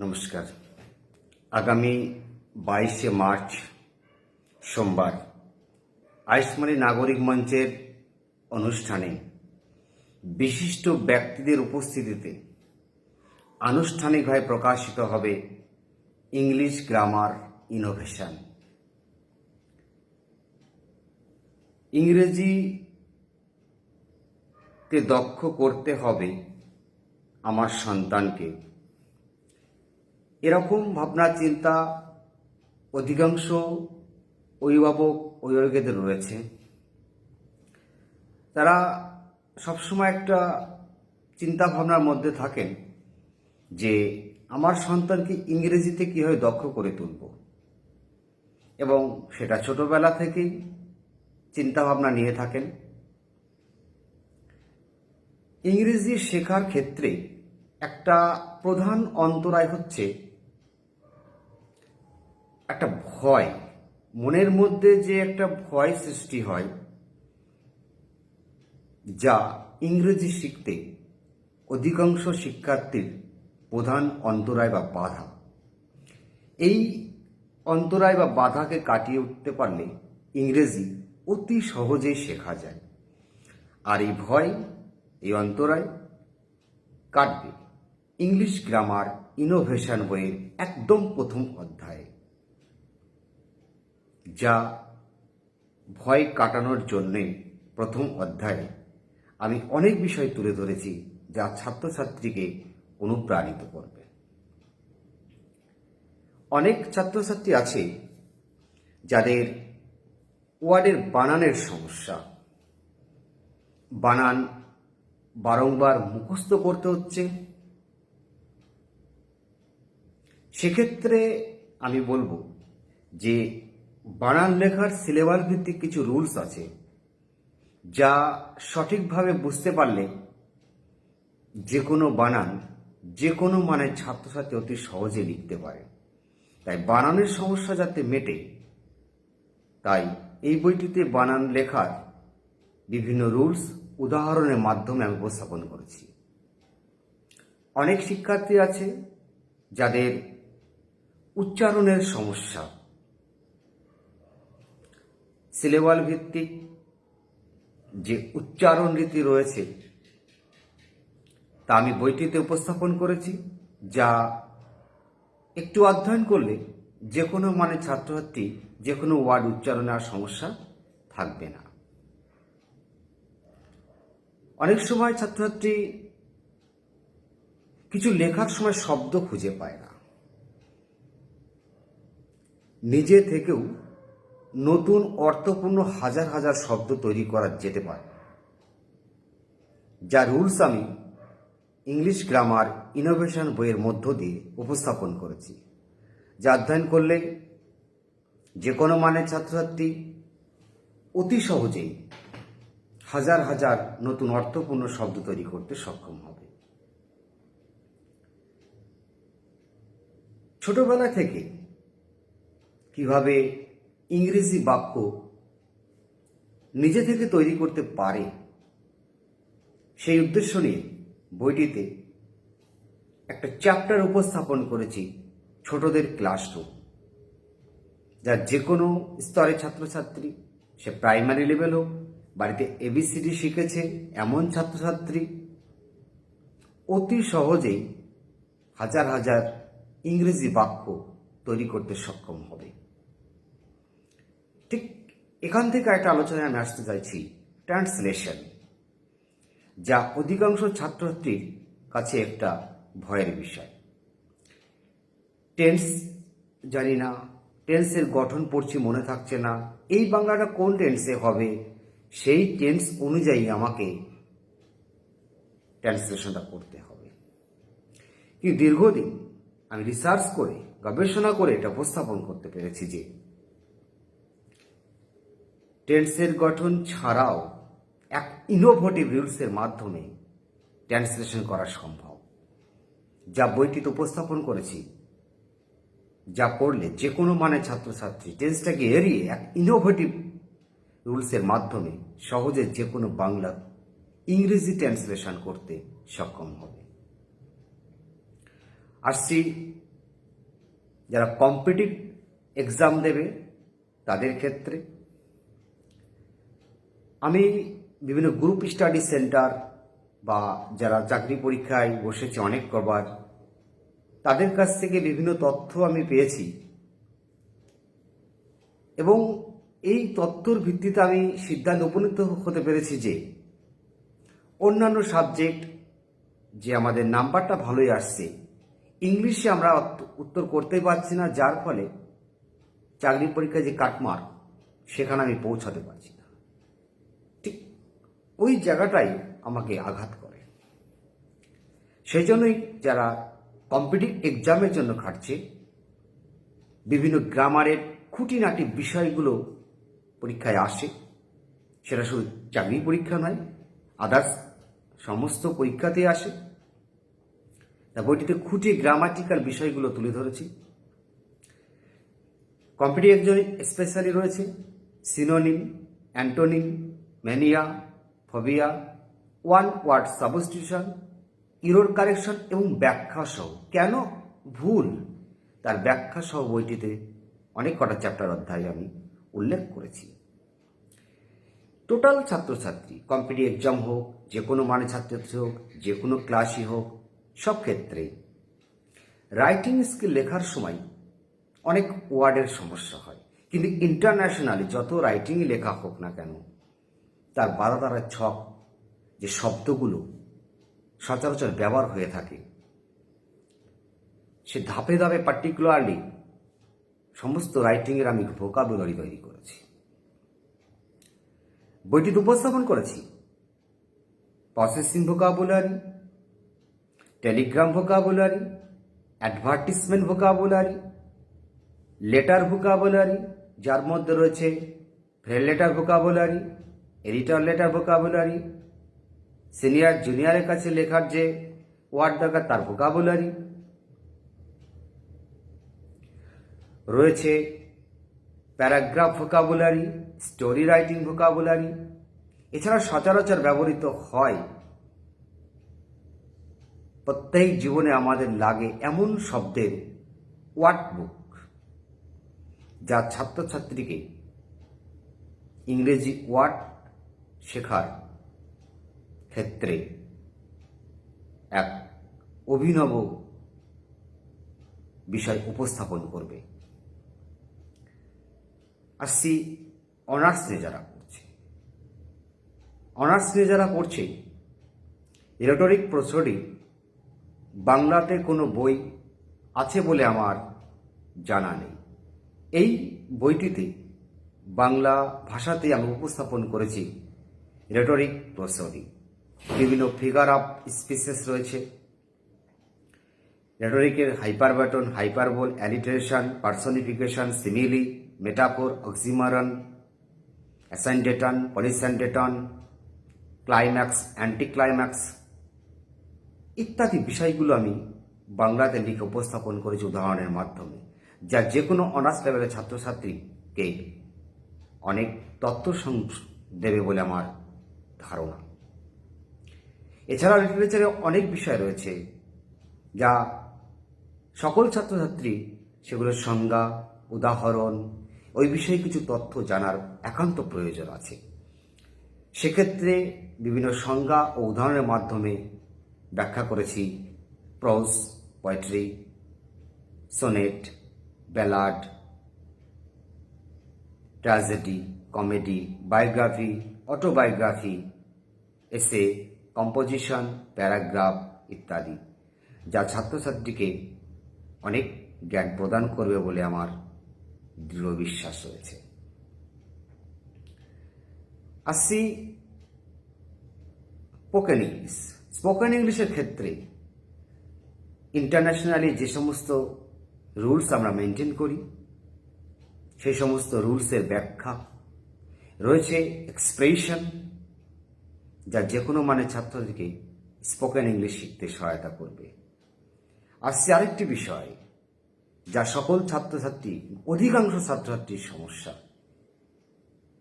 নমস্কার। আগামী বাইশে মার্চ সোমবার আয়ুষ্মানী নাগরিক মঞ্চের অনুষ্ঠানে বিশিষ্ট ব্যক্তিদের উপস্থিতিতে আনুষ্ঠানিকভাবে প্রকাশিত হবে ইংলিশ গ্রামার ইনোভেশন। ইংরেজিতে দক্ষ করতে হবে আমার সন্তানকে। এরকম ভাবনা, চিন্তা অধিকাংশ অভিভাবক অভিভাবকদের রয়েছে। তারা সবসময় একটা চিন্তা ভাবনার মধ্যে থাকেন যে, আমার সন্তানকে ইংরেজিতে কীভাবে দক্ষ করে তুলব? এবং সেটা ছোটবেলা থেকেই চিন্তা ভাবনা নিয়ে থাকেন। ইংরেজি শেখার ক্ষেত্রে একটা প্রধান অন্তরায় হচ্ছে একটা ভয়, মনের মধ্যে যে একটা ভয় সৃষ্টি হয়, যা ইংরেজি শিখতে অধিকাংশ শিক্ষার্থীর প্রধান অন্তরায় বা বাধা। এই অন্তরায় বা বাধাকে কাটিয়ে উঠতে পারলে ইংরেজি অতি সহজেই শেখা যায়। আর এই ভয়, এই অন্তরায় কাটবে। ইংলিশ গ্রামার ইনোভেশন বইয়ের একদম প্রথম অধ্যায়ে। যা ভয় কাটানোর জন্যে প্রথম অধ্যায়ে আমি অনেক বিষয় তুলে ধরেছি যা ছাত্রছাত্রীকে অনুপ্রাণিত করবে। অনেক ছাত্রছাত্রী আছে যাদের ওয়ার্ডের বানানের সমস্যা। বানান বারংবার মুখস্থ করতে হচ্ছে। সেক্ষেত্রে আমি বলব যে বানান লেখার সিলেবাস ভিত্তিক কিছু রুলস আছে, যা সঠিকভাবে বুঝতে পারলে যে কোনো বানান, যে কোনো মানের ছাত্রছাত্রী অতি সহজে লিখতে পারে। তাই বানানের সমস্যা যাতে মেটে, তাই এই বইটিতে বানান লেখার বিভিন্ন রুলস উদাহরণের মাধ্যমে আমি উপস্থাপন করেছি। অনেক শিক্ষার্থী আছে যাদের উচ্চারণের সমস্যা সিলেবাল ভিত্তিক যে উচ্চারণ রীতি রয়েছে, তা আমি বইটিতে উপস্থাপন করেছি, যা একটু অধ্যয়ন করলে যে কোনো মানে ছাত্রছাত্রী যে কোনো ওয়ার্ড উচ্চারণে আর সমস্যা থাকবে না। অনেক সময় ছাত্রছাত্রী কিছু লেখার সময় শব্দ খুঁজে পায় না। নিজে থেকেও নতুন অর্থপূর্ণ হাজার হাজার শব্দ তৈরি করা যেতে পারে। যা রুলস আমি ইংলিশ গ্রামার ইনোভেশন বইয়ের মধ্য দিয়ে উপস্থাপন করেছি, যা অধ্যয়ন করলে যে কোনো মানের ছাত্রছাত্রী অতি সহজেই হাজার হাজার নতুন অর্থপূর্ণ শব্দ তৈরি করতে সক্ষম হবে। ছোটবেলা থেকে কীভাবে ইংরেজি বাক্য নিজে থেকে তৈরি করতে পারে। সেই উদ্দেশ্য নিয়ে বইটিতে একটা চ্যাপ্টার উপস্থাপন করেছি ছোটদের ক্লাসরুম যা যে কোনো স্তরের ছাত্রছাত্রী, সে প্রাইমারি লেভেল হোক, বাড়িতে এবিসিডি শিখেছে এমন ছাত্রছাত্রী, অতি সহজেই হাজার হাজার ইংরেজি বাক্য তৈরি করতে সক্ষম হবে। ঠিক এখান থেকে একটা আলোচনায় আমি আসতে চাইছি। ট্রান্সলেশন যা অধিকাংশ ছাত্রছাত্রীর কাছে একটা ভয়ের বিষয়। টেন্স জানি না টেন্সের গঠন পড়ছি মনে থাকছে না। এই বাংলাটা কোন টেন্সে হবে? সেই টেন্স অনুযায়ী আমাকে ট্রান্সলেশনটা করতে হবে। কিন্তু দীর্ঘদিন আমি রিসার্চ করে, গবেষণা করে এটা উপস্থাপন করতে পেরেছি যে টেন্সের গঠন ছাড়াও এক ইনোভেটিভ রুলসের মাধ্যমে ট্রান্সলেশন করা সম্ভব। যা বইটিতে উপস্থাপন করেছি। যা পড়লে যে কোনো মানে ছাত্রছাত্রী টেন্সটাকে এড়িয়ে এক ইনোভেটিভ রুলসের মাধ্যমে সহজে যে কোনো বাংলা, ইংরেজি ট্রান্সলেশন করতে সক্ষম হবে। আসছি যারা কম্পিটিভ এক্সাম দেবে, তাদের ক্ষেত্রে আমি বিভিন্ন গ্রুপ স্টাডি সেন্টার বা যারা চাকরি পরীক্ষায় বসেছে অনেক কবার, তাদের কাছ থেকে বিভিন্ন তথ্য আমি পেয়েছি। এবং এই তথ্যর ভিত্তিতে আমি সিদ্ধান্ত উপনীত হতে পেরেছি যে, অন্যান্য সাবজেক্ট যে আমাদের নাম্বারটা ভালোই আসছে, ইংলিশে আমরা উত্তর করতেই পারছি না, যার ফলে চাকরি পরীক্ষায় যে কাটমার সেখানে আমি পৌঁছাতে পারছি। ওই জায়গাটাই আমাকে আঘাত করে। সেই জন্যই যারা কম্পিটিভ এক্সামের জন্য খাটছে, বিভিন্ন গ্রামারের খুঁটিনাটি বিষয়গুলো পরীক্ষায় আসে, সেটা শুধু চাকরি পরীক্ষা নয় আদার্স সমস্ত পরীক্ষাতে আসে। তা বইটিতে খুঁটিয়ে গ্রামাটিক্যাল বিষয়গুলো তুলে ধরেছি। কম্পিটিভ একজন স্পেশালি রয়েছে synonym antonym mania phobia, one word substitution, error correction এবং ব্যাখ্যা সহ। কেন? ভুল। তার ব্যাখ্যা সহ বইটিতে অনেক কটা চ্যাপ্টার অধ্যায় আমি উল্লেখ করেছি। টোটাল ছাত্রছাত্রী কম্পিটিভ এক্সাম হোক, যে কোনো মানে ছাত্রছাত্রী হোক, যে কোনো ক্লাসই হোক, সব ক্ষেত্রে রাইটিং স্কিল লেখার সময় অনেক ওয়ার্ডের সমস্যা হয়। কিন্তু ইন্টারন্যাশনালি যত রাইটিংই লেখা হোক না কেন তার বাধা দ্বারা ছক যে শব্দগুলো সচরাচর ব্যবহার হয়ে থাকে। সে ধাপে ধাপে পার্টিকুলারলি সমস্ত রাইটিংয়ের আমি ভোকাবুলারি তৈরি করেছি। বইটিতে উপস্থাপন করেছি। Processing vocabulary telegram vocabulary advertisement vocabulary letter vocabulary যার মধ্যে রয়েছে friend letter vocabulary editor letter vocabulary senior জুনিয়রের কাছে লেখার যে ওয়ার্ড দরকার তার ভোকাবুলারি রয়েছে paragraph vocabulary story writing vocabulary এছাড়া সচরাচর ব্যবহৃত হয়। প্রত্যেক জীবনে আমাদের লাগে এমন শব্দের ওয়ার্ড বুক যা ছাত্রছাত্রীকে ইংরেজি ওয়ার্ড শেখার ক্ষেত্রে এক অভিনব বিষয় উপস্থাপন করবে। আসছি অনার্স নিয়ে যারা পড়ছে। অনার্স নিয়ে যারা পড়ছে ইলেকট্রনিক প্রসরি বাংলাতে কোনো বই আছে বলে আমার জানা নেই। এই বইটিতে বাংলা ভাষাতে আমি উপস্থাপন করেছি রেটরিক প্রসরি বিভিন্ন ফিগার অফ স্পিসেস রয়েছে। রেটরিকের hyperbaton hyperbole alliteration personification simile metaphor oxymoron asyndeton polysyndeton climax anticlimax ইত্যাদি বিষয়গুলো আমি বাংলাতে লিখে উপস্থাপন করেছি উদাহরণের মাধ্যমে, যা যে কোনো অনার্স লেভেলের ছাত্রছাত্রীকে অনেক তথ্য দেবে বলে আমার ধারণা। এছাড়া লিটারেচারে অনেক বিষয় রয়েছে, যা সকল ছাত্রছাত্রী সেগুলোর সংজ্ঞা, উদাহরণ, ওই বিষয়ে কিছু তথ্য জানার একান্ত প্রয়োজন আছে। সেক্ষেত্রে বিভিন্ন সংজ্ঞা ও উদাহরণের মাধ্যমে ব্যাখ্যা করেছি prose, poetry, sonnet, ballad, tragedy, comedy, biography autobiography essay composition paragraph ইত্যাদি, যা ছাত্রছাত্রীকে অনেক জ্ঞান প্রদান করবে বলে আমার দৃঢ় বিশ্বাস রয়েছে। আসছি স্পোকেন ইংলিশ স্পোকেন ইংলিশের ক্ষেত্রে ইন্টারন্যাশনালি যে সমস্ত রুলস আমরা মেনটেন করি, সেই সমস্ত রুলসের ব্যাখ্যা রয়েছে এক্সপ্রেশন যা যে কোনো মানে ছাত্রদেরকে স্পোকেন ইংলিশ শিখতে সহায়তা করবে। আসছে আরেকটি বিষয়, যা সকল ছাত্রছাত্রী, অধিকাংশ ছাত্রছাত্রীর সমস্যা।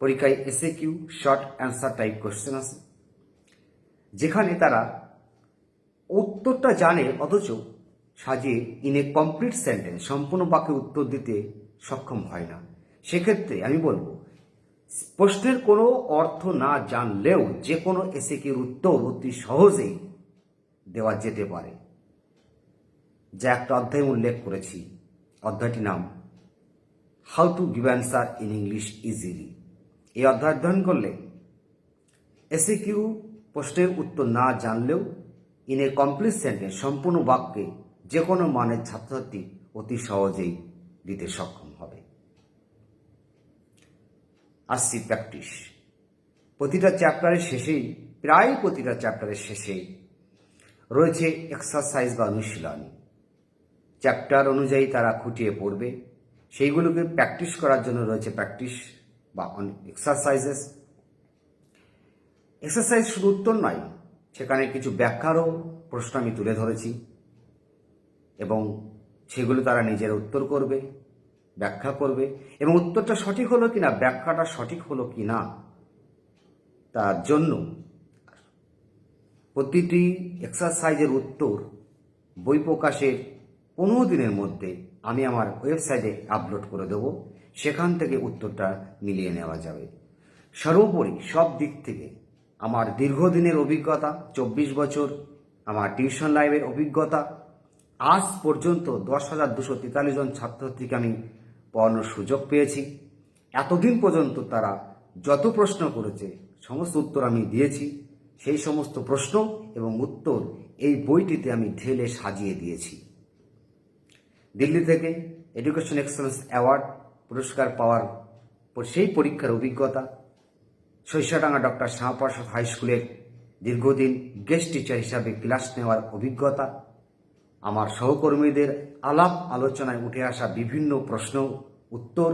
পরীক্ষায় এসে Q short answer type question আছে, যেখানে তারা উত্তরটা জানে অথচ সাজিয়ে ইন এ কমপ্লিট সেন্টেন্স সম্পূর্ণ বাক্যে উত্তর দিতে সক্ষম হয় না। সেক্ষেত্রে আমি বলব প্রশ্নের কোনো অর্থ না জানলেও যে কোনো এসিকির উত্তর অতি সহজেই দেওয়া যেতে পারে। যা একটা অধ্যায় উল্লেখ করেছি। অধ্যায়টির নাম how to give answer in English easily এই অধ্যায় অধ্যয়ন করলে এসে কিউ প্রশ্নের উত্তর না জানলেও ইন এ কমপ্লিট সেন্টেন্স সম্পূর্ণ বাক্যে যে কোনো মানের ছাত্রছাত্রী অতি সহজেই দিতে সক্ষম। হবে আসছি প্র্যাকটিস প্রতিটা চ্যাপ্টারের শেষেই, প্রায় প্রতিটা চ্যাপ্টারের শেষে রয়েছে এক্সারসাইজ বা অনুশীলনী। চ্যাপ্টার অনুযায়ী তারা খুঁটিয়ে পড়বে। সেইগুলোকে প্র্যাকটিস করার জন্য রয়েছে প্র্যাকটিস বা এক্সারসাইজেস এক্সারসাইজ শুধু উত্তর নয়, সেখানে কিছু ব্যাখ্যারও প্রশ্ন আমি তুলে ধরেছি এবং সেগুলো তারা নিজেরা উত্তর করবে। ব্যাখ্যা করবে এবং উত্তরটা সঠিক হলো কি না ব্যাখ্যাটা সঠিক হলো কি না তার জন্য প্রতিটি এক্সারসাইজের উত্তর বই প্রকাশের পনেরো দিনের মধ্যে আমি আমার ওয়েবসাইটে আপলোড করে দেবো। সেখান থেকে উত্তরটা মিলিয়ে নেওয়া যাবে। সর্বোপরি সব দিক থেকে আমার দীর্ঘদিনের অভিজ্ঞতা, চব্বিশ বছর আমার টিউশন লাইভের অভিজ্ঞতা, আজ পর্যন্ত দশ হাজার দুশো তেতাল্লিশ জন ছাত্রছাত্রীকে আমি পড়ানোর সুযোগ পেয়েছি। এতদিন পর্যন্ত তারা যত প্রশ্ন করেছে, সমস্ত উত্তর আমি দিয়েছি। সেই সমস্ত প্রশ্ন এবং উত্তর এই বইটিতে আমি ঢেলে সাজিয়ে দিয়েছি। দিল্লি থেকে এডুকেশন এক্সেলেন্স অ্যাওয়ার্ড পুরস্কার পাওয়ার সেই পরীক্ষার অভিজ্ঞতা শৈশাডাঙ্গা ডক্টর শ্যামাপ্রসাদ হাই স্কুলের দীর্ঘদিন গেস্ট টিচার হিসাবে ক্লাস নেওয়ার অভিজ্ঞতা আমার সহকর্মীদের আলাপ আলোচনায় উঠে আসা বিভিন্ন প্রশ্ন, উত্তর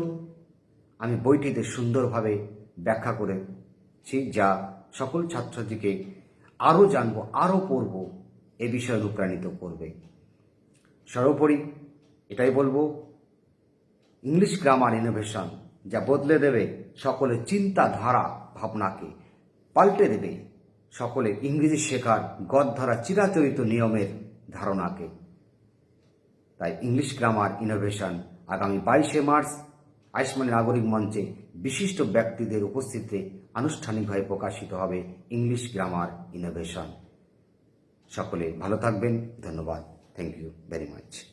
আমি বইটিতে সুন্দরভাবে ব্যাখ্যা করেছি যা সকল ছাত্রছাত্রীকে আরও জানব, আরও পড়ব, এ বিষয়ে অনুপ্রাণিত করবে। সর্বোপরি এটাই বলব, ইংলিশ গ্রামার ইনোভেশন, যা বদলে দেবে সকলের চিন্তাধারা ভাবনাকে, পাল্টে দেবে সকলের ইংরেজি শেখার গদধারা চিরাচরিত নিয়মের ধারণাকে। তাই ইংলিশ গ্রামার ইনোভেশন আগামী বাইশে মার্চ আয়ুষ্মান নাগরিক মঞ্চে বিশিষ্ট ব্যক্তিদের উপস্থিতিতে আনুষ্ঠানিকভাবে প্রকাশিত হবে ইংলিশ গ্রামার ইনোভেশন সকলে ভালো থাকবেন, ধন্যবাদ। Thank you very much